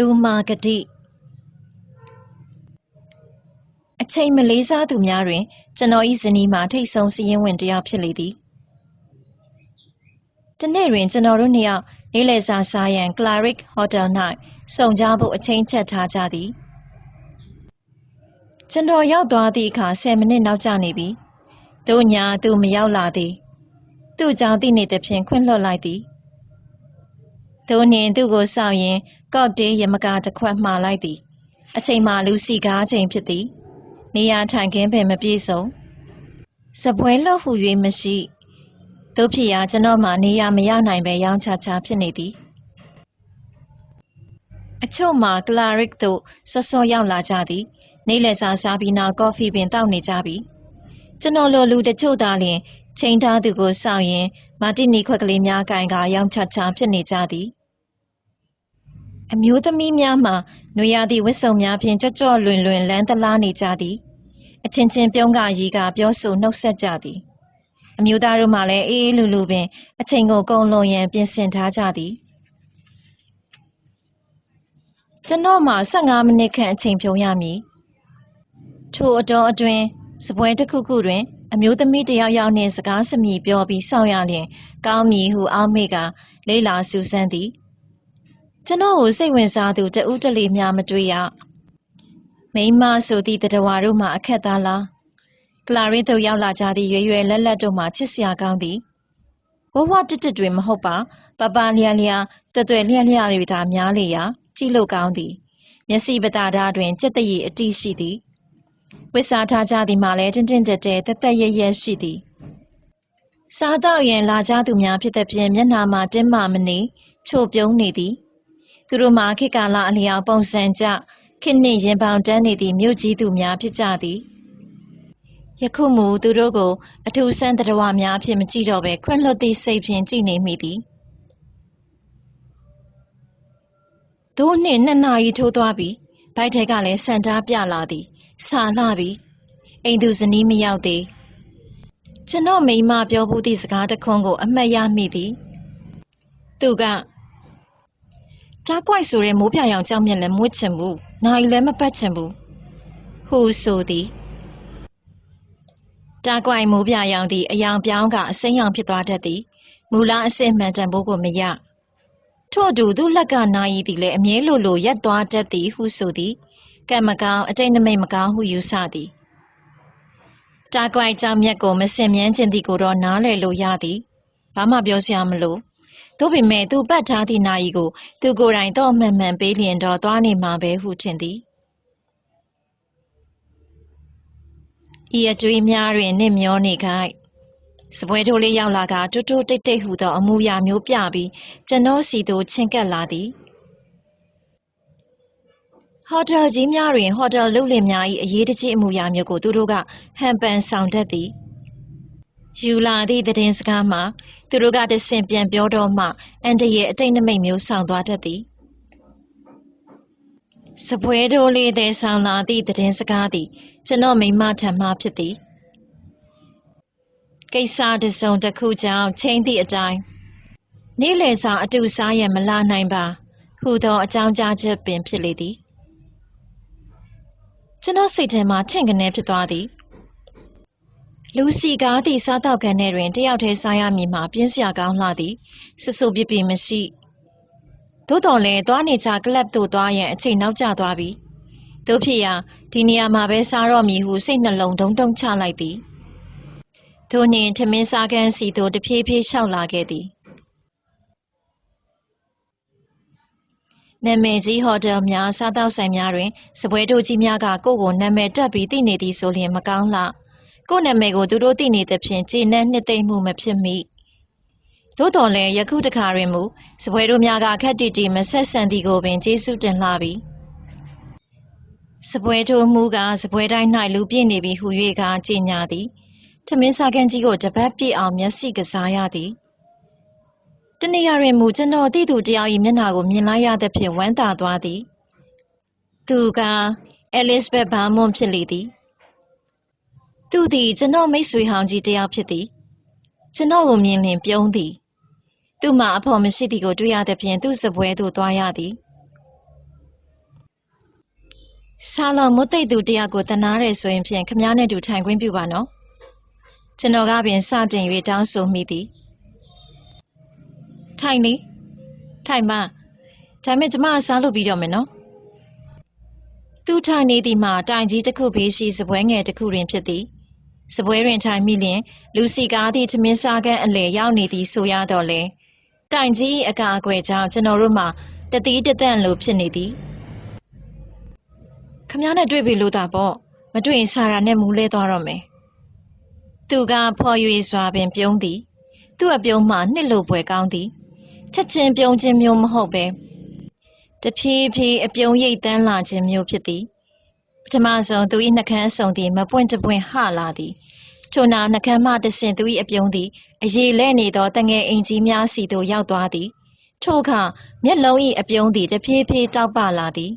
လူမာဂတိအချိန်မလေးစားသူများတွင် ကျွန်တော်၏ဇနီးမှာထိတ်ဆုံးစည်ရင်ဝင်တစ်ယောက်ဖြစ်လေသည်တနေ့တွင်ကျွန်တော်တို့နှစ်ယောက်နေ့လည်စာစားရန်ကလာရစ်ဟိုတယ်၌စုံကြဖို့အချိန်ချက်ထားကြသည်ကျွန်တော်ရောက်သွားသည့်အခါ10မိနစ်နောက်ကျနေပြီတို့ညာသူမရောက်လာသည်သူ့ကြောင့်သိနေသဖြင့်ခွင့်လွှတ်လိုက်သည် တို့နှင့်သူ့ကိုစောင့်ရင်ကော့တေးရမကာတစ်ခွက်မှားလိုက်သည် အချိန်မှလူစီကားချိန်ဖြစ်သည် နေရာထိုင်ခင်းပင်မပြေဆုံးစပွဲလို့ဟု၍မရှိတို့ဖြစ်ရာကျွန်တော်မှနေရာမရနိုင်ပဲရောင်းချချဖြစ်နေသည်အချို့မှာကလာရစ်တို့ဆော့ဆော့ရောက်လာကြသည် နေ့လည်စာစားပြီးနောက်ကော်ဖီပင်တောက်နေကြပြီကျွန်တော်လိုလူတချို့သာလျှင်ချိန်ထားသူကိုစောင့်ရင်မာတီနီခွက်ကလေးများကင်ကရောင်းချချဖြစ်နေကြသည် အမျိုးသမီးများမှာနွေရသည့်ဝတ်စုံများဖြင့်ကြော့ကြော့လွင်လွင်လန်းတလားနေကြသည်အချင်းချင်းပြုံးကရီကပြောဆိုနှုတ်ဆက်ကြသည်အမျိုးသားတို့မှလည်းအေးအေးလူလူပင်အချိန်ကိုကုန်လွန်ရန်ပြင်ဆင်ထားကြသည်ကျွန်တော်မှ15မိနစ်ခန့်အချိန်ဖြုံးရမည်ထိုအတော်အတွင်းစပွဲတစ်ခုခုတွင် အမျိုးသမီးတစ်ယောက်ယောက်နှင့်စကားစမြည်ပြောပြီးစောင့်ရလျင် ကောင်းမည်ဟုအောက်မေ့ကလေးလာစူးစမ်းသည် ကျွန်တော်ကိုစိတ်ဝင်စားသူတဦးတလေများမတွေ့ရမိမဆိုသည့်တတဝါတို့မှအခက်သားလားကလာရင်းတို့ရောက်လာကြသည့်ရွယ်ရွယ်လက်လက်တို့မှချစ်စရာကောင်းသည်ဝဝတစ်တစ်တွေမဟုတ်ပါပပလျက်လျက်တွတွယ်လျက်လျက်တွေသာများလေရာကြည့်လို့ကောင်းသည်မျက်စိပတာဓာတွင်စက်တရည်အတိရှိသည်ဝစ်စားထားကြသည်မှလည်းတင်းတင်းကြပ်ကြပ်တက်တက်ရဲရဲရှိသည်စားတော့ရင်လာကြသူများဖြစ်တဲ့ဖြင့်မျက်နှာမှာတင်းမာမနေချို့ပြုံးနေသည် သူတို့မှာခေတ်ကာလအလျောက်ပုံစံကျခေတ်နှင့်ရင်ပေါင်တန်းနေသည့်မြို့ကြီးသူများဖြစ်ကြသည်ယခုမူသူတို့ကို အထူးဆန်းတရဝများအဖြစ်မကြည့်တော့ဘဲခွင့်လွှတ်သည့်စိတ်ဖြင့်ကြည့်နေမိသည်ဒိုးနှင့်နှစ်နာရီထိုးသွားပြီဘိုက်ထဲကလည်းစံတားပြလာသည်ဆာလှပြီအိမ်သူဇနီးမရောက်သေးကျွန်တော်မိမပြောဘူးသည့်စကားတခွန်းကို အမှတ်ရမိသည် သူက တားကွိုက်ဆိုတဲ့မိုးပြရောင်ကြောက်မြက်လည်းမွေ့ချင်ဘူးနိုင်လည်းမပတ်ချင်ဘူးဟူဆိုသည်တားကွိုက်မိုးပြရောင်သည်အယောင်ပြောင်းကအစိမ်းရောင်ဖြစ်သွားတတ်သည်မူလားအစစ်မှန်တန်ဖို့ကိုမရထို့အတူသူ့လက်ကနိုင်ရည်သည်လည်းအမြဲလိုလိုရက်သွားတတ်သည်ဟုဆိုသည်ကံမကောင်းအတိတ်နမိတ်မကောင်းဟုယူဆသည်တားကွိုက်ကြောင်မြက်ကိုမစင်မြန်းခြင်းသည်ကိုတော့နားလည်လို့ရသည်ဘာမှပြောစရာမလို သို့ပေမဲ့သူပတ်ထားသည့်နာရီကို သူကိုယ်တိုင်တော့မှန်မှန်ပေးလျင်တော့သွားနေမှာပဲဟုထင်သည်ဤအတွေးများတွင်နစ်မျောနေခိုက်စပွဲထိုးလေးရောက်လာကတွတ်တွတ်တိတ်တိတ်ဟုသောအမူအရာမျိုးပြပြီးကျွန်တော်စီသို့ချဉ်ကပ်လာသည်ဟိုတယ်ကြီးများတွင်ဟိုတယ်လုပ်လင်များ၏အရေးတကြီးအမူအရာမျိုးကိုသူတို့ကဟန်ပန်ဆောင်တတ်သည် ယူလာသည့်သတင်းစကားမှာသူတို့ကတဆင့်ပြန်ပြောတော့မှအန်တရဲ့အတိတ်နမိတ်မျိုးဆောင်သွားတတ်သည်စပွဲတိုးလေးတဲ့ဆောင်လာသည့်သတင်းစကားသည်ကျွန်တော်မိမထံမှဖြစ်သည်ကိစ္စတစုံတစ်ခုကြောင့်ချိန်သည့်အတိုင်းနေ့လယ်စာအတူစားရန်မလာနိုင်ပါဟုသောအကြောင်းကြားချက်ပင်ဖြစ်လေသည်ကျွန်တော်စိတ်ထဲမှာထင့်ကနေဖြစ်သွားသည် လူစီကားသည့်စားတော့ကန်ထဲတွင်တယောက်တည်းစားရမည်မှာပြင်းစရာကောင်းလှသည်ဆူဆူပြပြမရှိသို့တော်လည်းသွားနေကြကလပ်သို့သွားရန်အချိန်နောက်ကျသွားပြီတို့ဖြစ်ရာဒီနေရာမှာပဲစားတော့မည်ဟုစိတ်နှလုံးဒုံတုံချလိုက်သည်ထို့နှင့်ထမင်းစားကန်းစီသို့တဖြည်းဖြည်းလျှောက်လာခဲ့သည်နာမည်ကြီးဟိုတယ်များစားသောက်ဆိုင်များတွင်စပွဲတို့ကြီးများကကိုယ့်ကိုနာမည်တက်ပြီးသိနေသည်ဆိုလျှင်မကောင်းလှ ကိုယ့်နာမည်ကိုသူတို့သိနေသဖြင့်ကျေနပ်နှစ်သိမ့်မှုမဖြစ်မိသို့တော်လည်းယခုတခါတွင်မူစပွဲတို့များကခက်တီတီမဆက်ဆံသည်ကိုပင်ကျေးဇူးတင်လှပြီစပွဲထိုးမှုကစပွဲတိုင်း၌လူပြည့်နေပြီဟု၍ကကြေညာသည်ထမင်းစားကန်းကြီးကိုတပတ်ပြည့်အောင်မျက်စိကစားရသည်တနေရာတွင်မူကျွန်တော်သိသူတယောက်၏မျက်နှာကိုမြင်လိုက်ရသဖြင့်ဝမ်းသာသွားသည်သူကအဲလစ်ဘက်ဘာမွန်ဖြစ်လေသည် သူသည်ကျွန်တော်မိတ်ဆွေဟောင်းကြီးတယောက်ဖြစ်သည်ကျွန်တော်ကိုမြင်လျင်ပြုံးသည်သူမှအဖို့မရှိသည်ကိုတွေ့ရသဖြင့်သူ့စပွဲသို့သွားရသည်ဆာလော်မွတ်သိပ်သူတယောက်ကိုတနာရဲဆိုရင်ဖြင့်ခမားနဲ့တူထိုင်ခွင့်ပြုပါနော်ကျွန်တော်ကပင်စတင်၍တောင်းဆိုမိသည်ထိုင်လေထိုင်မဒါမဲ့ကျမအစားလုပ်ပြီးတော့မယ်နော်သူထိုင်နေသည်မှာတိုင်ကြီးတစ်ခုဘေးရှိစပွဲငယ်တစ်ခုတွင်ဖြစ်သည် စပွဲတွင်ထိုင်မိလျင်လူစီကားသည့်သမင်းစားကန်းအလယ်ရောက်နေသည်ဆိုရတော့လေတိုင်ကြီးအကာအကွယ်ကြောင့်ကျွန်တော်တို့မှာတတိတသန့်လိုဖြစ်နေသည်ခမ ्या နဲ့တွေ့ပြီလို့တာပေါ့မတွေ့ရင်ဆာရာနဲ့မူးလဲသွားတော့မယ်သူကဖော်၍စွာပင်ပြုံးသည်သူ့အပြုံးမှနှစ်လိုပွဲကောင်းသည်ချက်ချင်းပြုံးခြင်းမျိုးမဟုတ်ပဲတဖြည်းဖြည်းအပြုံးရိတ်တန်းလာခြင်းမျိုးဖြစ်သည်ပ ထမဆုံးသူ၏နှကန်းဆုံသည်မပွင့်တပွင့်ဟလာသည်ထို့နောက်နှကန်းမှတဆင့်သူ၏အပြုံးသည်အရေလဲနေသောတငယ်အိမ်ကြီးများစီသို့ရောက်သွားသည်ထို့အခါမျက်လုံး၏အပြုံးသည်တဖြည်းဖြည်းတောက်ပလာသည်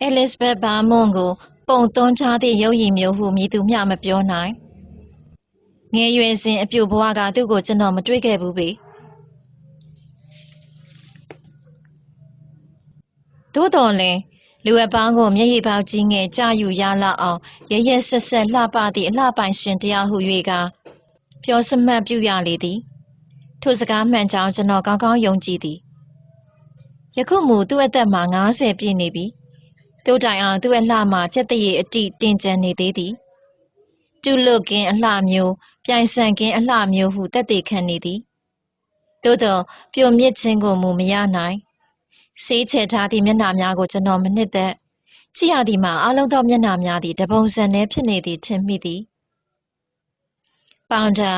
အဲလစ်ဘတ်ဘာမွန်ကို ပုံသွန်းချသည့်ရုပ်ရည်မျိုးဟုမည်သူမျှမပြောနိုင်ငယ်ရွယ်စဉ်အပြိုဘဝကသူ့ကိုကျွန်တော်မတွေ့ခဲ့ဘူးပေ သို့တော်လည်းလူအပေါင်းကိုမျက်ရည်ပေါက်ကြီးငယ်ကြာယူရလောက်အောင်ရရက်ဆက်ဆက်လှပသည့်အလှပိုင်ရှင်တရားဟု၍ကပြောစမှတ်ပြုရလေသည်ထိုစကားမှန်ကြောင်းကျွန်တော်ကောင်းကောင်းယုံကြည်သည်ယခုမူသူ့အသက်မှာ90ပြည့်နေပြီတိုးတိုင်အောင်သူ့အလှမှစက်တရေအတိတင်ကြံနေသေးသည်တူလွတ်ကင်းအလှမျိုးပြိုင်ဆန်ကင်းအလှမျိုးဟုတက်သေးခံနေသည်သို့တော့ပြိုမြစ်ခြင်းကိုမူမရနိုင် ဆေးချေထားသည့်မျက်နှာများကိုကျွန်တော်မနှစ်သက်ကြည့်ရသည်မှာအလုံးသောမျက်နှာများသည်တပုံစံနှဲဖြစ်နေသည်ထင်မိသည်ပေါင်တာ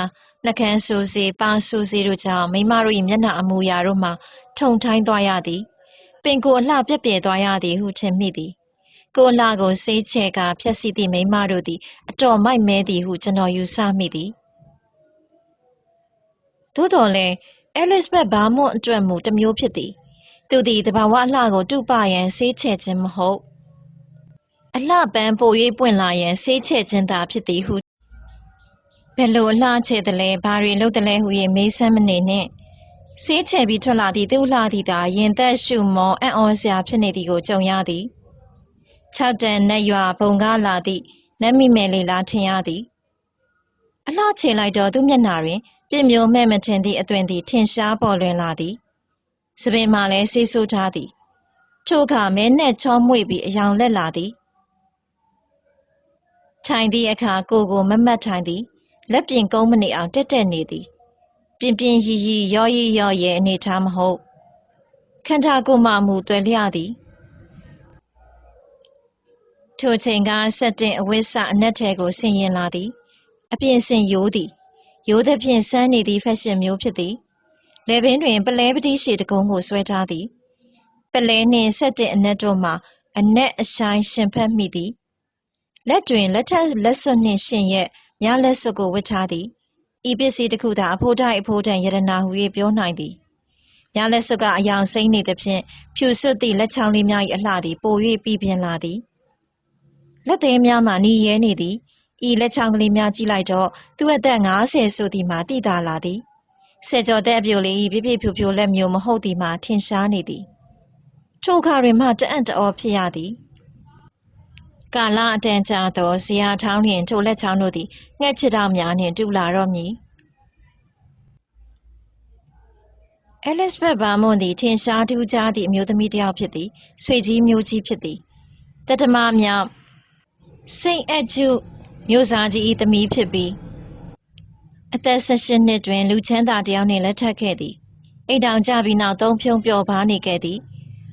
နှကန်းဆူစီပါဆူစီတို့ကြောင့်မိမတို့၏မျက်နှာအမူအရာတို့မှထုံထိုင်းသွားရသည် ပင်ကိုအလှပြက်ပြဲသွားရသည်ဟုထင်မိသည်ကိုအလှကိုစေးချဲကဖျက်ဆီးသည့်မိန်းမတို့သည်အတော်မိုက်မဲသည်ဟုကျွန်တော်ယူဆမိသည်သို့တော်လည်းအဲလစ်ဘတ်ဘာမွန်အတွက်မူတစ်မျိုးဖြစ်သည် သူသည်တဘာဝအလှကိုတုပရန်စေးချဲခြင်းမဟုတ်အလှပန်းပို၍ပွင့်လာရန်စေးချဲခြင်းသာဖြစ်သည်ဟုဘယ်လိုအလှချဲသလဲဘာတွေလုပ်သလဲဟု၍မေးစမ်းမနေနှင့်စေးချဲပြီးထွက်လာသည့်သူ့လှသည်သာရင်သက်ရှုမောအံ့ဩစရာဖြစ်နေသည်ကိုကြုံရသည်၆တန်နတ်ရွာဘုံကားလာသည့်နတ်မိမယ်လေလားထင်ရသည်အလှချေလိုက်တော့သူ့မျက်နှာတွင်ပြစ်မျိုးမဲ့မထင်သည့်အသွင်သည်ထင်ရှားပေါ်လွင်လာသည် စပင်မှလည်းဆေးဆိုးထားသည်ထို့အခါမဲနဲ့ချောမွေ့ပြီးအယောင်လက်လာသည်ထိုင်သည့်အခါကိုကိုမမတ်ထိုင်သည်လက်ပြင်ကုန်းမနေအောင်တက်တက်နေသည် ပြင်းပြင်းရီရီရောရီရောရဲအနေထားမဟုတ်ခန္ဓာကိုယ်မှမူတွယ်လျသည်ထိုချိန်ကဆက်တင်အဝိဆအနက်ထဲကိုဆင်ရင်လာသည် အပြင်ဆင်ရိုးသည်ရိုးသဖြင့်ဆန်းနေသည့်ဖက်ရှင်မျိုးဖြစ်သည် လယ်ပင်တွင်ပလဲပတိရှည်တကုံးကိုဆွဲထားသည်ပလဲနှင့်ဆက်တင်အနက်တို့မှအနက်အဆိုင်ရှင်ဖက်မိသည်လက်တွင်လက်ထက်လက်စွပ်နှင့်ရှင်ရက်မြလက်စွပ်ကိုဝတ်ထားသည်ဤပစ္စည်းတစ်ခုသာအဖိုးတိုင်းအဖိုးတန်ယရနာဟု၍ပြောနိုင်သည်မြလက်စွပ်ကအယောင်စိမ့်နေသဖြင့်ဖြူစွတ်သည့်လက်ချောင်းလေးများ၏အလှသည်ပို၍ပြီးပြင်းလာသည်လက်သေးများမှနီရဲနေသည်ဤလက်ချောင်းကလေးများကြည့်လိုက်တော့သူ့အသက်50ဆိုသည်မှာတိတာလာသည် ဆယ်ကျော်တဲ့အပြိုလေး၏ပြပြဖြူဖြူလက်မျိုးမဟုတ်သည်မှာထင်ရှားနေသည်ထိုအခါတွင်မှတအံ့တအောဖြစ်ရသည်ကာလအတန်ကြာသောဇရာထောင်းနှင့်ထိုလက်ချောင်းတို့သည်ငှက်ချစ်တော်များနှင့်တူလာတော့မည်အဲလစ်ဘတ်ဘာမွန်သည်ထင်ရှားထူးခြားသည့်အမျိုးသမီးတစ်ယောက်ဖြစ်သည်ဆွေကြီးမျိုးကြီးဖြစ်သည်တတမမြောက်စိန့်အက်ဂျုမျိုးစားကြီး၏သမီးဖြစ်ပြီး အသက်18နှစ်တွင် လူချမ်းသာတစ်ယောက်နှင့် လက်ထပ်ခဲ့သည် အိမ်တောင်ကြပြီးနောက် သုံးဖြုံပျော်ပါနေခဲ့သည်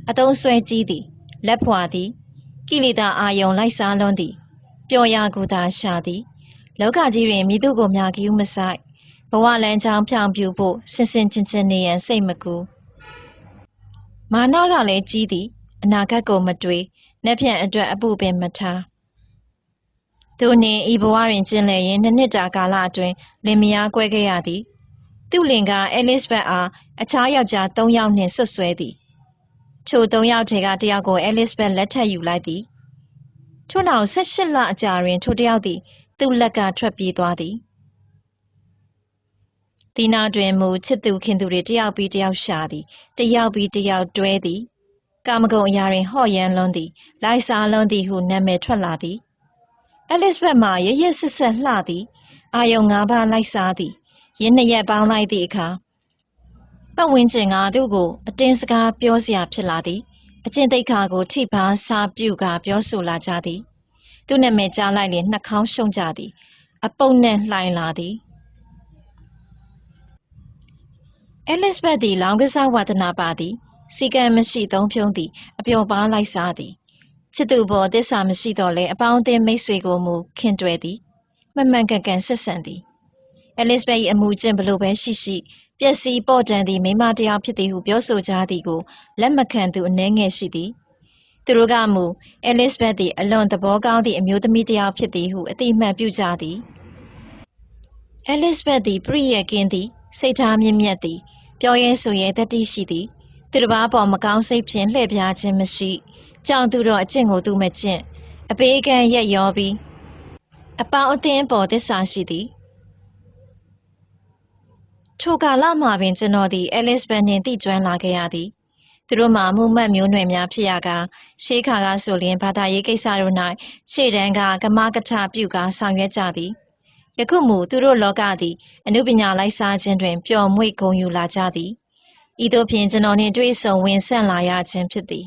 အတုံးဆွဲကြီးသည် လက်ဖွာသည် ကိလေသာအာယုံလိုက်စားလွန်းသည် ပျော်ရာကူသာရှာသည် လောကကြီးတွင်မိသူကိုမြကီးမဆိုင်ဘဝလန်းချောင်း ဖြောင်ပြူဖို့ဆင်ဆင်ချင်းချင်းနေရန် စိတ်မကူမာနကလည်းကြီးသည် အနာဂတ်ကိုမတွေးနှက်ဖြန့်အတွက် အပူပင်မထား သူနှင့်ဤဘဝတွင်ကျင်လည်ရင်နှစ်နှစ်တာကာလအတွင်းလင်မယားကွဲခဲ့ရသည်သူ့လင်ကအဲလစ်ဘတ်အားအခြားယောက်ျား၃ယောက်နှင့်ဆွတ်ဆွဲသည်ထို၃ယောက်ထဲကတစ်ယောက်ကိုအဲလစ်ဘတ်လက်ထပ်ယူလိုက်သည်ထို့နောက်၁၈လအကြာတွင်ထိုတစ်ယောက်သည်သူ့လက်ကထွက်ပြေးသွားသည်ဒီနောက်တွင်မူချစ်သူခင်သူတွေတယောက်ပြီးတယောက်ရှာသည်တယောက်ပြီးတယောက်တွဲသည်ကာမဂုဏ်အရာတွင်ဟော့ရန်လွန်းသည်လိုက်စားလွန်းသည်ဟုနာမည်ထွက်လာသည် အဲလစ်ဘက်မှာရရဆက်ဆက်လှသည်အာယုံ၅ပါးလိုက်စားသည်ရင်းနှစ်ရက်ပေါင်းလိုက်သည့်အခါပတ်ဝန်းကျင်ကသူ့ကို အတင်းစကားပြောစရာဖြစ်လာသည်အကျင့်တိတ်ခါကိုထိပါစာပြုကပြောဆိုလာကြသည် သူ့နာမည်ကြားလိုက်လျင်နှာခေါင်းရှုံကြသည် အပုပ်နဲ့လှိုင်လာသည်အဲလစ်ဘက်သည်လောင်းကစားဝါသနာပါသည်စီကံမရှိသုံးဖြုံးသည် အပျော်ပါလိုက်စားသည် ချစ်သူပေါ်တစ္ဆာမရှိတော့လဲအပေါင်းအသင်းမိတ်ဆွေကိုမူခင်တွယ်သည်မမှန်ကန်ကန်ဆက်ဆံသည်အဲလစ်ဘက်၏အမှုကျင့်ဘလို့ပဲရှိရှိပျက်စီးပေါ့တန်သည့်မိမတစ်ယောက်ဖြစ်သည်ဟုပြောဆိုကြသည်ကိုလက်မခံသူအနှဲငယ်ရှိသည်သူတို့ကမူအဲလစ်ဘက်သည်အလွန်သဘောကောင်းသည့်အမျိုးသမီးတစ်ယောက်ဖြစ်သည်ဟုအတိအမှန်ပြုကြသည်အဲလစ်ဘက်သည်ပြည့်ရကင်းသည်စိတ်ထားမြင့်မြတ်သည်ပြောရဲဆိုရဲတတိရှိသည်သူတစ်ပါးပေါ်မကောင်းစိတ်ဖြင့်လှည့်ပြားခြင်းမရှိ ကြောင်သူတော့အကျင့်ကိုသူမကျင့်အပေးကံရက်ရောပြီးအပေါင်းအသင်းပေါ်သစ္စာရှိသည်ထိုကာလမှာပင်ကျွန်တော်သည်အဲလစ်ဘက်နှင့်တိကျွမ်းလာခဲ့ရသည်သူတို့မှာမှုမှတ်မျိုးနွယ်များဖြစ်ရကာရှေးခါကဆိုလျင်ဘာသာရေးကိစ္စတို့၌ခြေတန်းကကမကထပြုကာဆောင်ရွက်ကြသည်ယခုမူသူတို့လောကသည်အနုပညာလိုက်စားခြင်းတွင်ပျော်မွေ့ဂုဏ်ယူလာကြသည်ဤသို့ဖြင့်ကျွန်တော်နှင့်တွေ့ဆုံဝင်ဆက်လာရခြင်းဖြစ်သည်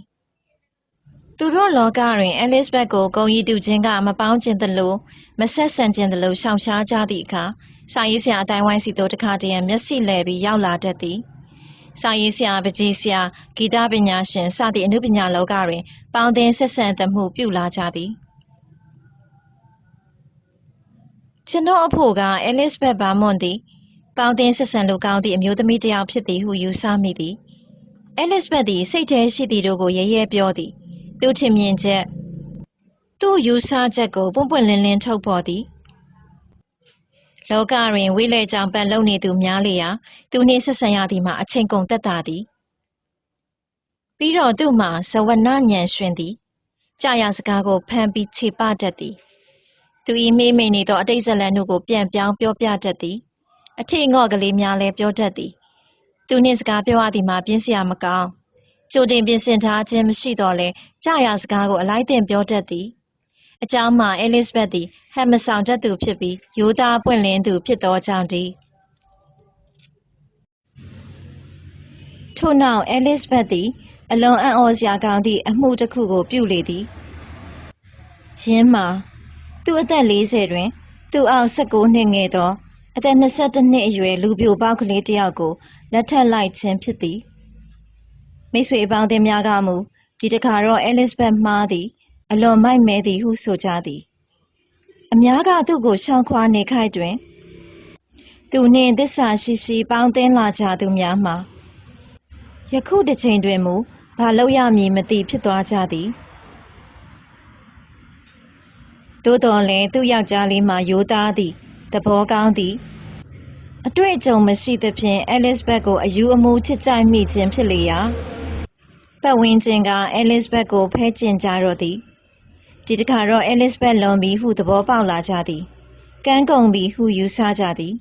သူတို့လောကတွင်အဲလစ်ဘက်ကိုဂုံရီတူခြင်းကမပေါင်းခြင်းသလိုမဆက်ဆံခြင်းသလိုရှောင်ရှားကြသည့်အခါစာရေးဆရာအတိုင်းဝိုင်းစီတို့တခါတည်းမျက်စိလဲပြီးရောက်လာတတ်သည်စာရေးဆရာပကြီးဆရာဂီတပညာရှင်စသည့်အမှုပညာလောကတွင်ပေါင်းသင်းဆက်ဆံသမှုပြုလာကြသည်ကျွန်တော်အဖို့ကအဲလစ်ဘက်ဘာမွန်သည်ပေါင်းသင်းဆက်ဆံလိုကောင်းသည့်အမျိုးသမီးတစ်ယောက်ဖြစ်သည်ဟုယူဆမိသည်အဲလစ်ဘက်သည်စိတ်ထဲရှိသည်တို့ကိုရဲရဲပြောသည် သူထင်မြင်ချက်သူ့ယူဆချက်ကိုပွန့်ပွန့်လင်းလင်းထုတ်ဖော်သည်လောကတွင်ဝိလဲကြောင်ပန်လုံနေသူများလေရာသူနှင့်ဆက်ဆံရသည်မှာအချိန်ကုန်သက်သာသည်ပြီးတော့သူ့မှာဇဝနညံရွှင်သည်ကြာရစကားကိုဖမ်းပြီးခြေပတတ်သည်သူ၏မေးမိန်နေသောအတိတ်ဇလန်တို့ကိုပြန်ပြောင်းပြောပြတတ်သည်အထင်ငော့ကလေးများလည်းပြောတတ်သည်သူနှင့်စကားပြောရသည်မှာပြင်းစရာမကောင်းကြိုတင်ပြင်ဆင်ထားခြင်းမရှိတော့လဲ ကြာရစကားကိုအလိုက်တင်ပြောတတ်သည်အကြောင်းမှာအဲလစ်ဘက်သည်ဟမ်မဆောင်တတ်သူဖြစ်ပြီးရိုးသားပွင့်လင်းသူဖြစ်သောကြောင့်တည်းထို့နောက်အဲလစ်ဘက်သည် အလွန်အံ့ဩစရာကောင်းသည့်အမှုတစ်ခုကို ပြုလေသည်ယင်းမှာသူအသက်40တွင် သူအောက်19နှစ်ငယ်သောအသက်22နှစ်အရွယ်လူပြိုပေါက်ကလေးတစ်ယောက်ကိုလက်ထပ်လိုက်ခြင်းဖြစ်သည်မိတ်ဆွေအပေါင်းအသင်းများကမူ ဒီတခါတော့အဲလစ်ဘက်မှားသည် အလွန်မိုက်မဲသည်ဟုဆိုကြသည် အများကသူ့ကိုရှောင်ခွာနေခိုက်တွင် သူနှင့်သစ္စာရှိရှိပေါင်းသင်းလာကြသူများမှာယခုတစ်ချိန်တွင်မူဘာလို့ရမည်မသိဖြစ်သွားကြသည်သို့တော်လည်းသူ့ယောက်ျားလေးမှာရိုးသားသည်သဘောကောင်းသည်အတွေ့အကြုံမရှိသဖြင့်အဲလစ်ဘက်ကိုအယူအမူချစ်ကြိုက်မိခြင်းဖြစ်လေရာ ပတ်ဝန်းကျင်ကအဲလစ်ဘက်ကိုဖဲကျင်ကြတော့သည်ဒီတခါတော့အဲလစ်ဘက်လွန်ပြီဟုသဘောပေါက်လာကြသည်ကန်းကုန်ပြီဟုယူဆကြသည်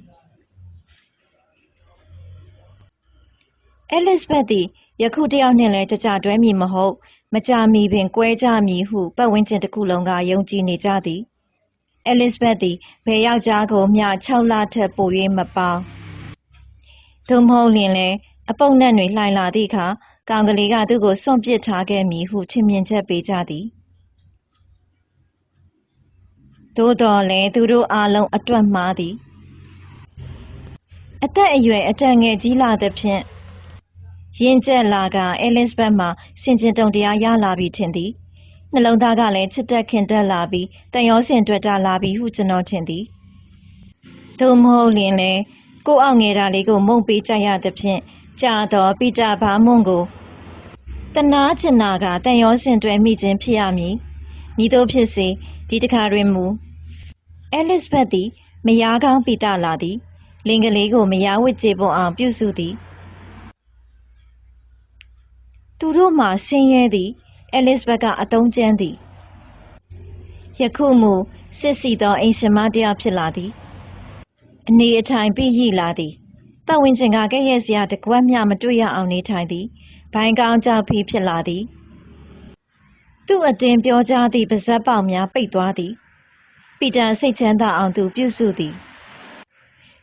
အဲလစ်ဘက်သည်ယခုတယောက်နှင့်လည်းကြကြတွဲမည်မဟုတ်မကြမီပင်ကွဲကြမည်ဟုပတ်ဝန်းကျင်တစ်ခုလုံးကယုံကြည်နေကြသည်အဲလစ်ဘက်သည်ဘယ်ယောက်ျားကိုမျှ6လထက်ပို၍မပေါင်းသို့မဟုတ်လျင်လည်းအပုပ်နက်တွေလှိုင်လာသည့်အခါ ကောင်ကလေးကသူ့ကိုစွန့်ပစ်ထားခဲ့မည်ဟုထင်မြင်ချက်ပေးကြသည်သို့တော်လည်းသူတို့အားလုံးအတွက်မှားသည်အသက်အရွယ်အတန်ငယ်ကြီးလာသဖြင့်ရင့်ကျက်လာကအဲလစ်ဘက်မှာစင်ကျင်တုံတရားရလာပြီထင်သည်နှလုံးသားကလည်းချစ်တက်ခင်တက်လာပြီးတန်ရောစင်တွေ့တာလာပြီဟုကျွန်တော်ထင်သည်သို့မဟုတ်လျင်လေကိုအောင်ငယ်တာလေးကိုမုံပေးကြရသဖြင့်ကြာတော့ပိတာဘာမွန်ကို တနာချင်နာကတန်ရောစင်တွေ့မိခြင်းဖြစ်ရမည်မိတို့ဖြစ်စေဒီတခါတွင်မူအဲလစ်ဘက်သည်မယားကောင်းပိတလာသည်လင်ကလေးကိုမယားဝစ်ကြေပွန်အောင်ပြုစုသည်သူတို့မှဆင်းရဲသည်အဲလစ်ဘက်ကအတုံးကျန်းသည်ယခုမူစစ်စီသောအိမ်ရှင်မတယောက်ဖြစ်လာသည်အနေအထိုင်ပြည့်ရလာသည်ပတ်ဝန်းကျင်ကကဲ့ရဲ့စရာတကွက်မျှမတွေ့ရအောင်နေထိုင်သည် ဘိုင်းကောင်းကြောက်ဖီးဖြစ်လာသည်သူ့အတင်းပြောကြားသည့်ပါဇက်ပေါက်များပိတ်သွားသည်ပီတာစိတ်ချမ်းသာအောင်သူပြုစုသည်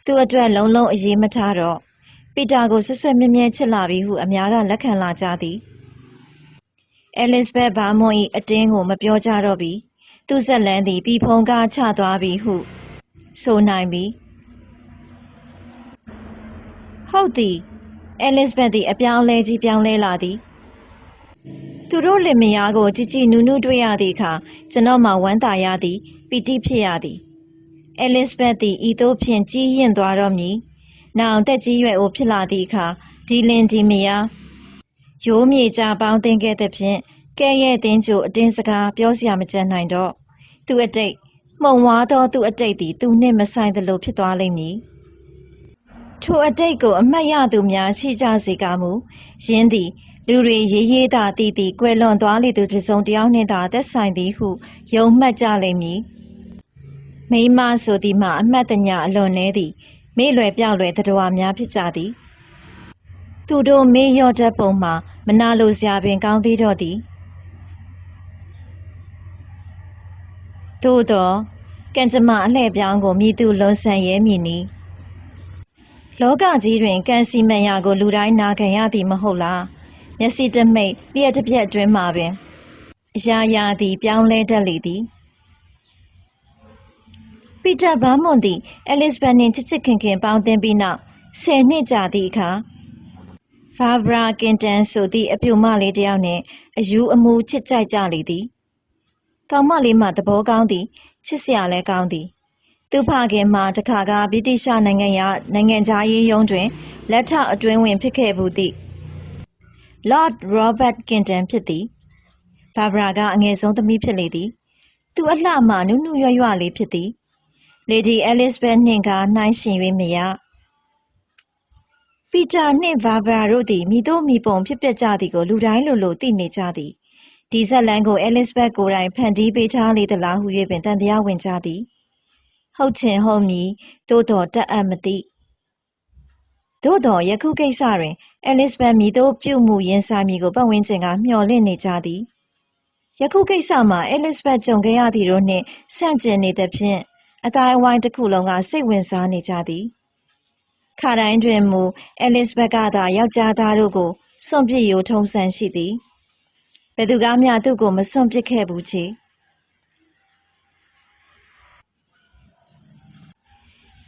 သူအတွက်လုံးလုံးအရေးမထားတော့ပီတာကိုဆွဆွမြဲမြဲချစ်လာပြီဟုအများကလက်ခံလာကြသည်အဲလစ်ဘက်ဘာမွန်၏အတင်းကိုမပြောကြတော့ပြီသူဇက်လန်းသည်ပြီဖုံကားချသွားပြီဟုဆိုနိုင်ပြီဟုတ်သည် အဲလစ်ဘက်သည်အပြောင်းလဲကြီးပြောင်းလဲလာသည်သူတို့လင်မယားကိုကြည်ကြည်နူးနူးတွေ့ရသည့်အခါကျွန်တော်မှဝမ်းသာရသည်ပီတိဖြစ်ရသည်အဲလစ်ဘက်သည်ဤသို့ဖြင့်ကြီးရင်သွားတော့မည်နောင်တက်ကြီးရွယ်အိုဖြစ်လာသည့်အခါဒီလင်ဒီမယားရိုးမြေကြပေါင်းတင်ခဲ့သဖြင့်ကဲရဲ့တင်းချိုအတင်းစကားပြောစရာမကြံနိုင်တော့သူအတိတ်မှုံဝါသောသူအတိတ်သည်သူနှင့်မဆိုင်သလိုဖြစ်သွားလိမ့်မည် ထိုအတိတ်ကိုအမှတ်ရသူများရှိကြစေကမူယင်းသည် လူတွေရေးရေးသာတည်တည်ကွယ်လွန်သွားလေသူတစ်စုံတစ်ယောက်နှင့်သာသက်ဆိုင်သည်ဟုယုံမှတ်ကြလိမ့်မည်မိမဆိုသည်မှာအမှတ်တညာအလွန်နေသည်မေ့လွယ်ပြောက်လွယ်တတော်များဖြစ်ကြသည် သူတို့မေ့လျော့တတ်ပုံမှာမနာလိုစရာပင်ကောင်းသေးတော့သည်သို့တော့ကံကြမ္မာအလှည့်ပြောင်းကိုမြည်သူလွန်ဆန်ရဲမည်နီ လောကကြီးတွင်ကံစီမံရာကိုလူတိုင်းနာခံရသည်မဟုတ်လားမျက်စိတမိတ်လျှက်တစ်ပြက်အတွင်းမှာပင်အရာရာသည်ပြောင်းလဲတတ်လေသည်ပီတာဘာမွန်သည်အဲလစ်ဘက်နှင့်ချစ်ချစ်ခင်ခင်ပေါင်းသင်းပြီးနောက်ဆယ်နှစ်ကြာသည့်အခါဖာဘရာကင်တန်ဆိုသည့်အပြူမလေးတစ်ယောက်နှင့်အယူအမူချစ်ကြိုက်ကြလေသည်ကောင်မလေးမှသဘောကောင်းသည်ချစ်စရာလည်းကောင်းသည် သူဖခင်မှာတခါကဗြိတိရှနိုင်ငံရနိုင်ငံသားရေးရုံးတွင် လက်ထောက်အတွင်းဝင်ဖြစ်ခဲ့မှုသည့် Lord Robert Kington ဖြစ်သည်။ဘာဘရာကအငယ်ဆုံးသမီးဖြစ်လေသည်။သူအလှမှနုနုရွရွလေးဖြစ်သည်။ Lady Elizabeth နှင့်ကနှိုင်းယှဉ်၍မရ။ပီတာနှင့်ဘာဘရာတို့သည်မည်သို့မည်ပုံဖြစ်ပျက်ကြသည်ကိုလူတိုင်းလိုလိုသိနေကြသည်။ဒီဇတ်လန်ကို Elizabeth ကိုယ်တိုင်ဖန်တီးပေးထားလေသလားဟု၍ပင်သံသယဝင်ကြသည်။ ဟုတ်ချင်ဟုတ်မည်သို့သော်တပ်အပ်မသိ။သို့သော်ယခုကိစ္စတွင်အဲလစ်ဇဘက်မည်သို့ပြုမူရင်ဆိုင်မည်ကိုပတ်ဝန်းကျင်ကမျှော်လင့်နေကြသည်။ယခုကိစ္စမှာအဲလစ်ဇဘက်ကြုံခဲ့ရသည်တို့နှင့်ဆန့်ကျင်နေသဖြင့်အသိုင်းအဝိုင်းတစ်ခုလုံးကစိတ်ဝင်စားနေကြသည်။ခါတိုင်းတွင်မူအဲလစ်ဇဘက်ကသာယောက်ျားသားတို့ကိုစွန့်ပစ်ရိုထုံးစံရှိသည်။ဘယ်သူကမျှသူ့ကိုမစွန့်ပစ်ခဲ့ဘူးချေ။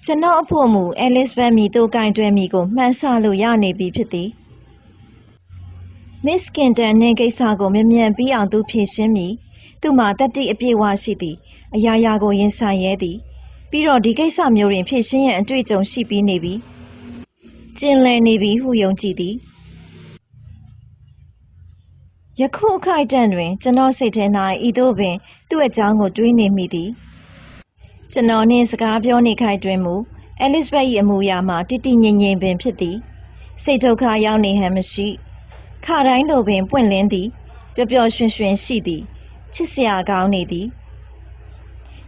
ကျွန်တော်အဖို့မူအဲလစ်ဘက်မီသို့ကင်တွယ်မီကိုမှန်းဆလို့ရနေပြီဖြစ်သည်မစ္စကင်တန်နှင့်ကိစ္စကိုမြ мян ပြီးအောင်သူဖြေရှင်းမည်သူမှာတတိအပြည့်ဝရှိသည်အရာရာကိုရင်ဆိုင်ရဲသည်ပြီးတော့ဒီကိစ္စမျိုးတွင်ဖြေရှင်းရန်အတွေ့အကြုံရှိပြီးနေပြီကျင်လည်နေပြီဟုယုံကြည်သည်ယခုအခိုက်အတန့်တွင်ကျွန်တော်စိတ်ထဲ၌ဤသို့ပင်သူ့အကြောင်းကိုတွေးနေမိသည် ကျွန်တော်နှင့်စကားပြောနေခိုက်တွင်မူအဲလစ်ဘက်၏အမူအရာမှာတိတိငြိမ်ငြိမ်ပင်ဖြစ်သည်စိတ်ဒုက္ခရောက်နေဟန်မရှိခတိုင်းလိုပင်ပွင့်လင်းသည်ပျော်ပျော်ရွှင်ရွှင်ရှိသည်ချစ်စရာကောင်းနေသည်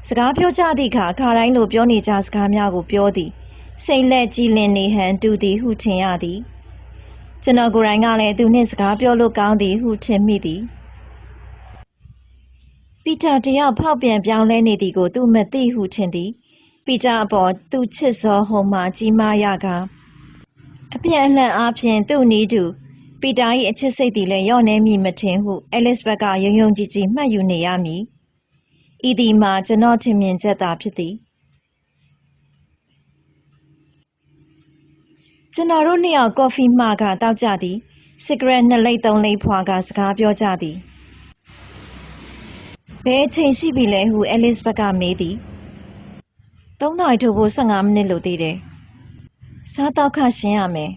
စကားပြောကြသည့်အခါခတိုင်းလိုပြောနေကြစကားများကိုပြောသည်စိတ်လက်ကြည်လင်နေဟန်တူသည်ဟုထင်ရသည်ကျွန်တော်ကိုယ်တိုင်ကလည်းသူနှင့်စကားပြောလို့ကောင်းသည်ဟုထင်မိသည် ပီတာတယောက်ဖောက်ပြန်ပြောင်းလဲနေသည်ကို သူမသိဟုထင်သည်ပီတာအပေါ်သူချစ်စောဟုံမှကြီးမားရကားအပြန်အလှန်အားဖြင့်သူ့နီးတူပီတာ၏အချစ်စိတ်သည်လည်းလျော့နည်းမည်မထင်ဟုအဲလစ်ဘက်ကယုံယုံကြည်ကြည်မှတ်ယူနေရမည်ဤသည်မှာကျွန်တော်ထင်မြင်ချက်သာဖြစ်သည်ကျွန်တော်တို့နှစ်ယောက်ကော်ဖီမှာကတောက်ကြသည်စကရက်နှစ်လိပ်သုံးလိပ်ဖွာကစကားပြောကြသည် ဘယ်အချိန်ရှိပြီလဲဟုအဲလစ်ဘက်ကမေးသည်သုံးနာရီထိုးဖို့15မိနစ်လိုသေးတယ်စားတော့ခရှင်းရမယ်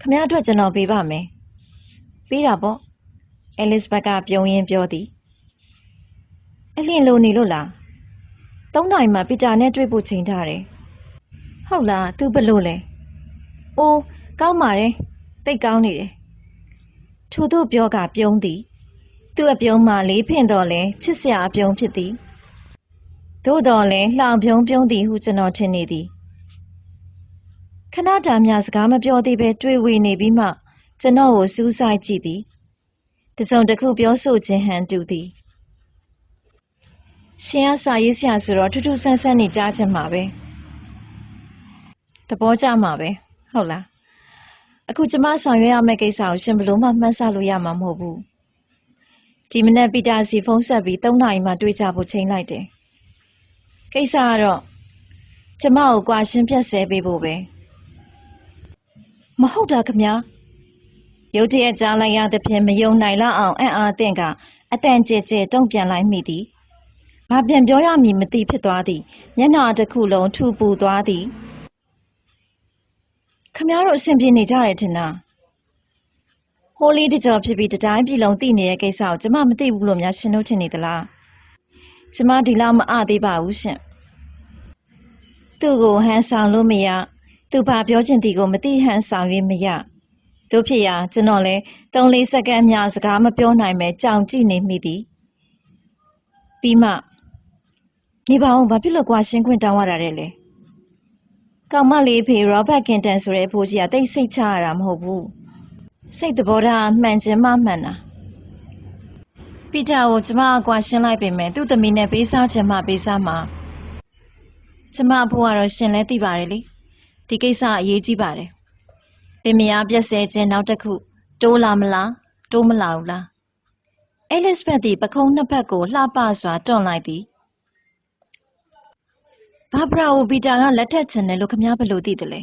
ခမည်းအတွက်ကျွန်တော်ပေးပါမယ်ပေးတာပေါ့အဲလစ်ဘက်ကပြုံးရင်းပြောသည်အလင်းလိုနေလို့လားသုံးနာရီမှပီတာနဲ့တွေ့ဖို့ချိန်ထားတယ်ဟုတ်လားသူဘလို့လဲအိုးကောင်းပါတယ်တိတ်ကောင်းနေတယ်ထို့သို့ပြောကပြုံးသည် သူ့အပြုံးမှလေးဖင့်တော်လဲချစ်စရာအပြုံးဖြစ်သည်သို့တော်လဲလှောင်ပြုံးပြုံးသည်ဟုကျွန်တော်ထင်နေသည်ခဏတာများစကားမပြောသေးပဲတွေ့ဝေနေပြီးမှကျွန်တော်ကိုစူးစိုက်ကြည့်သည်တစုံတစ်ခုပြောဆိုခြင်းဟန်တူသည်ရှင်ကစာရေးဆရာဆိုတော့ထူးထူးဆန်းဆန်းနေကြားချင်မှာပဲသဘောကျမှာပဲဟုတ်လားအခုကျမဆောင်ရွက်ရမယ့်ကိစ္စကိုရှင်ဘယ်လို့မှမှန်းဆလို့ရမှာမဟုတ်ဘူး ဒီမနေ့ပီတာစီဖုန်းဆက်ပြီး၃နာရီမှတွေ့ကြဖို့ချိန်လိုက်တယ်ကိစ္စကတော့ကျမကိုကွာရှင်းပြတ်ဆဲပေးဖို့ပဲမဟုတ်တာခင်ဗျာရုတ်တရက်ကြားလိုက်ရသဖြင့်မယုံနိုင်လောက်အောင်အံ့အားသင့်ကအတန်ကျဲကျဲတုံ့ပြန်လိုက်မိသည်။ဘာပြန်ပြောရမည်မသိဖြစ်သွားသည်။မျက်နှာတစ်ခုလုံးထူပူသွားသည်။ခမည်းတော်အဆင်ပြေနေကြတယ်ထင်လား။ဟိုး လေးတကြောဖြစ်ပြီးတတိုင်းပြည်လုံးသိနေတဲ့ကိစ္စကိုကျမမသိဘူးလို့များရှင်တို့ထင်နေသလား။ကျမဒီလောက်မအသေးပါဘူးရှင်။သူ့ကိုဟန်ဆောင်လို့မရ။သူဘာပြောချင်သည်ကိုမသိဟန်ဆောင်၍မရ။တို့ဖြစ်ရာကျွန်တော်လည်း3လေးစက္ကန့်များစကားမပြောနိုင်ပဲကြောင်ကြည့်နေမိသည်ပြီးမှနေပါအောင်ဘာဖြစ်လို့ကွာရှင်းခွင့်တောင်းရတာလဲလေကောင်မလေးဖေရောဘတ်ကင်တန်ဆိုတဲ့အဖိုးကြီးကတိတ်စိတ်ချရတာမဟုတ်ဘူး စိတ်သဘောထားမှန်ခြင်းမမှန်တာပီတာကိုကျမကကွာရှင်းလိုက်ပေမဲ့သူ့သမီးနဲ့ပေးစားခြင်းမှပေးစားမှာကျမအဖိုးကတော့ရှင်လဲသိပါတယ်လေဒီကိစ္စအရေးကြီးပါတယ်လင်မယားပြက်ဆဲခြင်းနောက်တစ်ခုတိုးလာမလားတိုးမလာဘူးလားအဲလစ်ဘက်သည်ပခုံးနှစ်ဖက်ကိုလှပစွာတွန့်လိုက်သည်ဘာဘရာကိုပီတာကလက်ထက်ချင်တယ်လို့ခမားဘယ်လိုသိတယ်လဲ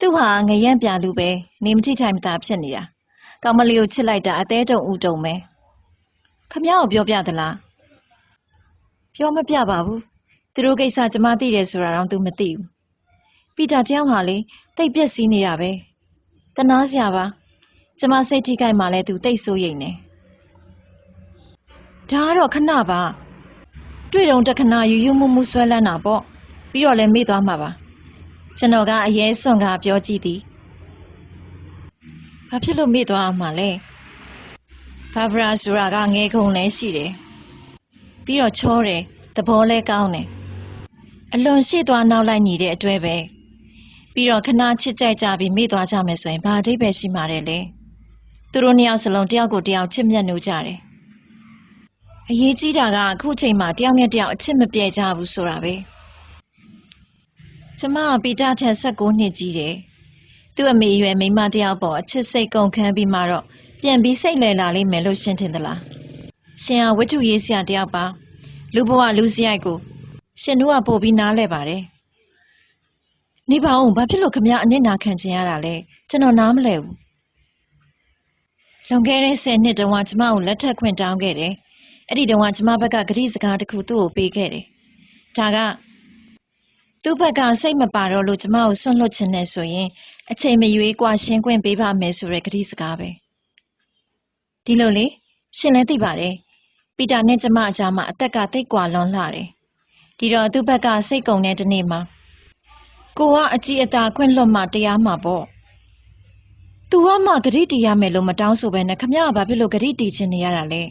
သူဟာငရမ်းပြလူပဲနေမထိထိုင်မသာဖြစ်နေတာကောင်မလေးကိုချစ်လိုက်တာအသေးတုံဥတုံပဲခမားကိုပြောပြသလားပြောမပြပါဘူးသူတို့ကိစ္စကျမသိတယ်ဆိုတာတော့ तू မသိဘူးပီတာတယောက်ဟာလေတိတ်ပြက်စီးနေတာပဲတနာစရာပါကျမစိတ်ထိခိုက်မှလဲသူတိတ်ဆိုးရိမ်နေဒါကတော့ခဏပါတွေ့တော့တခဏယူယူမှုမှုဆွဲလန်းတာပေါ့ပြီးတော့လဲမေ့သွားမှာပါ ကျွန်တော်ကအရေးစွန်ကပြောကြည့်သည်ဘာဖြစ်လို့မေ့သွားအောင်မှာလဲဘာဗရာဆိုတာကငဲခုံလဲရှိတယ်ပြီးတော့ချောတယ်သဘောလဲကောင်းတယ်အလွန်ရှိသွားနောက်လိုက်ညီတဲ့အတွဲပဲပြီးတော့ခဏချစ်ကြိုက်ကြပြီးမေ့သွားကြမယ်ဆိုရင်ဘာအဓိပ္ပာယ်ရှိမှာလဲလေသူတို့နှစ်ယောက်စလုံးတယောက်ကိုတယောက်ချစ်မြတ်နိုးကြတယ်အရေးကြီးတာကအခုချိန်မှာတယောက်နဲ့တယောက်အချစ်မပြေကြဘူးဆိုတာပဲ ကျမကပီတာထက်16နှစ်ကြီးတယ်သူ့အမေအရွယ်မိန်းမတယောက်ပေါ်အချစ်စိတ်ကုန်ခန်းပြီးမှတော့ပြန်ပြီးစိတ်လည်လာလိမ့်မယ်လို့ရှင်းထင်သလားရှင်ကဝတ္ထုရေးဆရာတယောက်ပါလူဘဝလူစရိုက်ကိုရှင်တို့ကပို့ပြီးနားလဲပါတယ်နေပါဦးဘာဖြစ်လို့ခမရအနစ်နာခံချင်ရတာလဲကျွန်တော်နားမလဲဘူးလွန်ခဲ့တဲ့10နှစ်တုန်းကကျမကိုလက်ထပ်ခွင့်တောင်းခဲ့တယ်အဲ့ဒီတုန်းကကျမဘက်ကဂရိစကားတစ်ခုသူ့ကိုပေးခဲ့တယ်ဒါက သူ့ဘက်ကစိတ်မပါတော့လို့ကျမကိုဆွန့်လွတ်ခြင်းနဲ့ဆိုရင်အချိန်မရွေးကွာရှင်းခွင့်ပေးပါမယ်ဆိုတဲ့ဂရိစကားပဲဒီလိုလေရှင်လည်းသိပါတယ်ပီတာနဲ့ကျမအကြားမှာအသက်ကတိတ်ကွာလွန်လှတယ်ဒီတော့သူ့ဘက်ကစိတ်ကုန်တဲ့ဒီနေ့မှာကိုကအကြည့်အသာခွင့်လွတ်မှတရားမှာပေါ့။ तू ကမှဂရိတီရမယ်လို့မတောင်းဆိုပဲနဲ့ခမရကဘာဖြစ်လို့ဂရိတီချင်နေရတာလဲ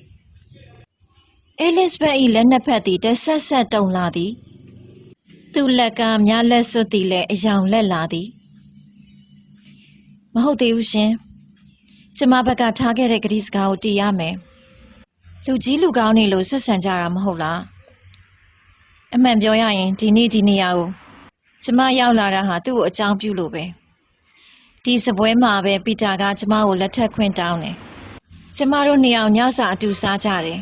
။အဲလစ်ဘက်၏လက်နှစ်ဖက်သည်တဆက်ဆက်တုံလာသည်။ သူ့လက်ကမြားလက်စွပ်သည်လည်းအယောင်လက်လာသည်။မဟုတ်သေးဘူးရှင်။ကျမဘက်ကထားခဲ့တဲ့ဂရိစကားကိုတီးရမယ်။လူကြီးလူကောင်းနေလို့ဆက်ဆံကြတာမဟုတ်လား။အမှန်ပြောရရင်ဒီနေ့ဒီနေရာကိုကျမရောက်လာတာဟာသူ့ကိုအကြောင်းပြုလို့ပဲဒီစပွဲမှာပဲပီတာကကျမကိုလက်ထပ်ခွင့်တောင်းတယ်ကျမတို့နှစ်ယောက်ညစာအတူစားကြတယ်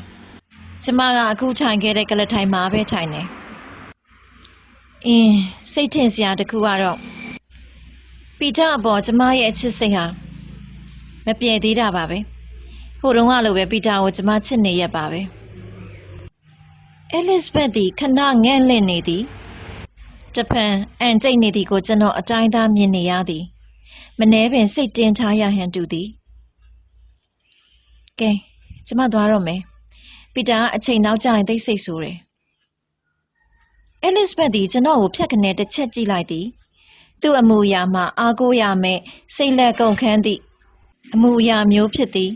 ကျမကအခုထိုင်ခဲ့တဲ့ကလထိုင်မှာပဲထိုင်တယ် အင်းစိတ်ထင်စရာတစ်ခုကတော့ပီတာအပေါ်ကျမရဲ့အချစ်စိတ်ဟာမပြေသေးတာပါပဲဟိုတုန်းကလိုပဲပီတာကိုကျမချစ်နေရပါပဲအဲလစ်ဘက်သည်ခဏငဲ့လင့်နေသည်တဖန်အန်ကျိတ်နေသည်ကိုကျွန်တော်အတိုင်းသားမြင်နေရသည်မနှဲပင်စိတ်တင်းထားရဟန်တူသည်ကဲကျမသွားတော့မယ်ပီတာကအချိန်နောက်ကျရင်သိပ်စိတ်ဆိုးတယ် အဲလစ်ဘက်သည်ကျွန်တော်ကိုဖြတ်ကနေတစ်ချက်ကြည့်လိုက်သည်သူ့အမူအရာမှအားကိုးရမယ်စိတ်လက်ကုန်ခန်းသည့်အမူအရာမျိုးဖြစ်သည်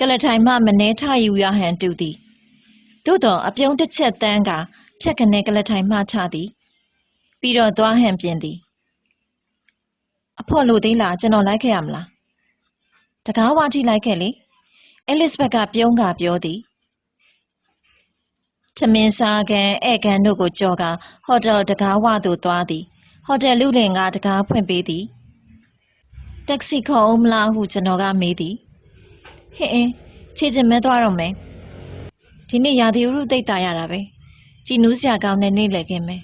ကလထိုင်မှမနှဲထယူရဟန်တူသည်သို့တော့အပြုံးတစ်ချက်တန်းကဖြတ်ကနေကလထိုင်မှချသည်ပြီးတော့သွားဟန်ပြင်သည်အဖော်လို့သေးလားကျွန်တော်လိုက်ခဲ့ရမလားတကားဝါထိလိုက်ခဲ့လေအဲလစ်ဘက်ကပြုံးကပြောသည် ထမင်းစားကန်ဧည့်ကန်တို့ကိုကြော်ကာဟိုတယ်တကားဝသို့သွားသည်ဟိုတယ်လူလင်ကတကားဖွင့်ပေးသည်တက္ကစီခေါ်ဦးမလားဟုကျွန်တော်ကမေးသည်ဟင်းအင်းခြေချင်မဲသွားတော့မယ်ဒီနေ့ရာသီဥတုသိပ်တာရတာပဲကြည်နူးစရာကောင်းတဲ့နေ့လည်ခင်းမယ်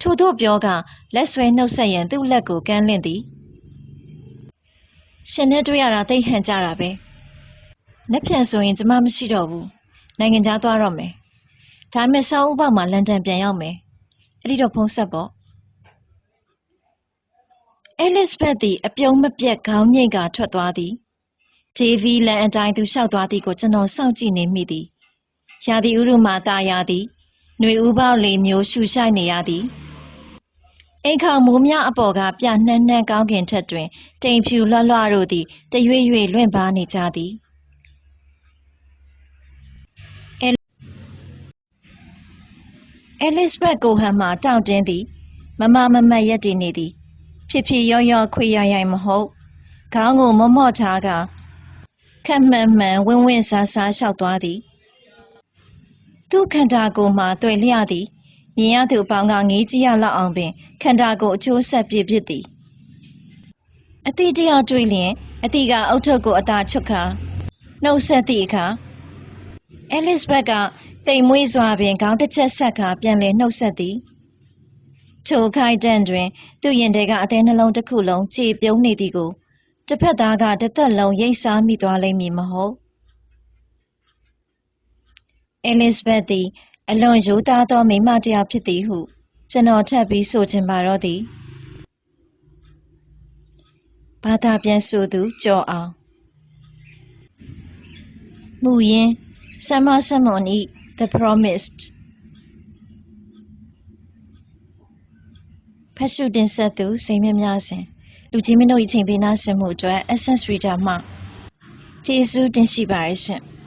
ထို့သောပြောကလက်ဆွဲနှုတ်ဆက်ရန်သူ့လက်ကိုကမ်းလင့်သည်ရှင်နဲ့တွေ့ရတာသိပ်ဟန်ကြတာပဲ။နှစ်ပြန်ဆိုရင်ကျမမရှိတော့ဘူး။နိုင်ငံခြားသွားတော့မယ်။ ဒါပေမဲ့ဆောင်းဥပေါက်မှာလန်ဒန်ပြန်ရောက်မယ်။အဲ့ဒီတော့ဖုန်းဆက်ပေါ့။အဲလစ်ဘတ်သည်အပြုံးမပြတ်ခေါင်းညိတ်ကထွက်သွားသည်။ JV လန်အတိုင်းသူလျှောက်သွားသည်ကိုကျွန်တော်စောင့်ကြည့်နေမိသည်။ရာသီဥတုမှာตาရသည်။ຫນွေဥပေါက်လေးမျိုးရှူရှိုက်နေရသည်။အိမ်ခေါင်မိုးများအပေါ်ကပြနှမ်းနှမ်းကောင်းကင်ထက်တွင်တိမ်ဖြူလွှတ်လွှတို့သည်တရွေ့ရွေ့လွင့်ပါနေကြသည်။ အဲလစ်ဘတ်ကိုဟန်မှတောင့်တင်းသည်မမမမတ်ရက်တည်နေသည်ဖြစ်ဖြစ်ရောရောခွေရရိုင်မဟုတ်ခေါင်းကိုမော့မော့ထားကခက်မှန်မှန်ဝင်းဝင်းဆာဆာလျှောက်သွားသည်သူ့ခန္ဓာကိုယ်မှတွေ့လျသည်မြင်ရသူအပေါင်းကငေးကြည့်ရလောက်အောင်ပင်ခန္ဓာကိုယ်အချိုးဆက်ပြစ်ဖြစ်သည်အတိတယောက်တွေ့လျင်အတိကအုတ်ထုပ်ကိုအသာချွတ်ခါနှုတ်ဆက်သည့်အခါအဲလစ်ဘတ်က တိမ်မွေးစွာပင်ခေါင်းတစ်ချက်ဆက်ခါပြန်လည်နှုတ်ဆက်သည်ထိုခိုက်တန့်တွင် သူ့ရင်ထဲကအသေးနှလုံးတစ်ခုလုံးကြေပြုံးနေသည်ကိုတစ်ဖက်သားကတစ်သက်လုံးရိတ်စားမိသွားလိမ့်မည်မဟုတ်အဲလစ်ဘတ်သည်အလွန်ရိုးသားသောမိန်းမတစ်ယောက်ဖြစ်သည်ဟု ကျွန်တော်ထပ်ပြီးဆိုချင်ပါတော့သည်ဘာသာပြန်ဆိုသူကြော်အောင်မူရင်းဆမ်မဆမ်မွန်ဤ The Promised ဖတ်ရှုတင်ဆက်သူစိန်မြများစဉ်လူကြီးမင်းတို့၏ချိန်ပေးနာဆင်မှုအတွက် Access Reader မှကျေးဇူးတင်ရှိပါရရှင်။